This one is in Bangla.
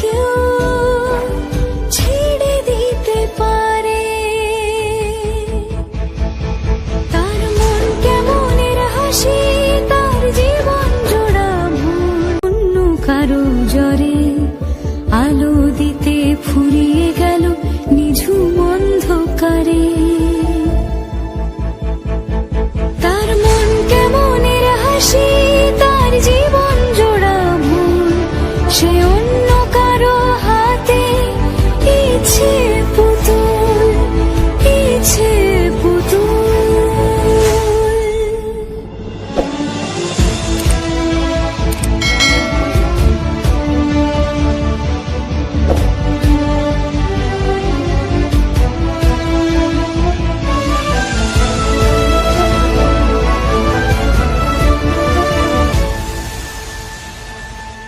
কেউ ছেড়ে দিতে পারে? তার মন তার জীবন অন্য জরে দিতে ফুরিয়ে গেল